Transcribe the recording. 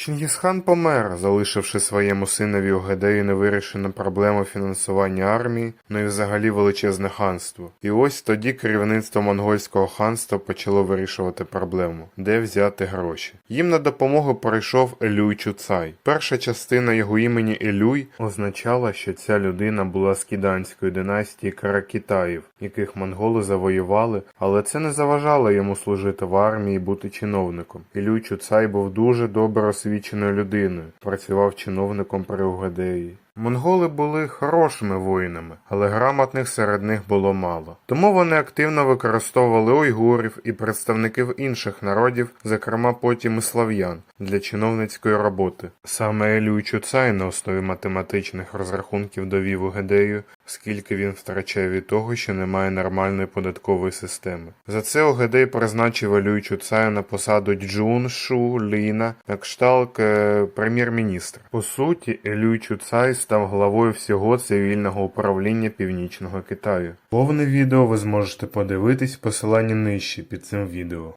Чингісхан помер, залишивши своєму синові Огедею невирішену проблему фінансування армії, ну і взагалі величезне ханство. І ось тоді керівництво монгольського ханства почало вирішувати проблему, де взяти гроші. Їм на допомогу прийшов Елюй Чуцай. Перша частина його імені Елюй означала, що ця людина була з кіданської династії Каракітаїв, яких монголи завоювали, але це не заважало йому служити в армії і бути чиновником. Ілюй Чуцай був дуже добре освіченою людиною, працював чиновником при Угадеї. Монголи були хорошими воїнами, але грамотних серед них було мало. Тому вони активно використовували уйгурів і представників інших народів, зокрема потім і слав'ян, для чиновницької роботи. Саме Елюй Чуцай на основі математичних розрахунків довів Угедею, скільки він втрачає від того, що немає нормальної податкової системи. За це Огедей призначив Елюй Чуцая на посаду Джун Шу Ліна на кшталт е, прем'єр-міністра. По суті, Елюй Чуцай став главою всього цивільного управління Північного Китаю. Повне відео ви зможете подивитись в посиланні нижче під цим відео.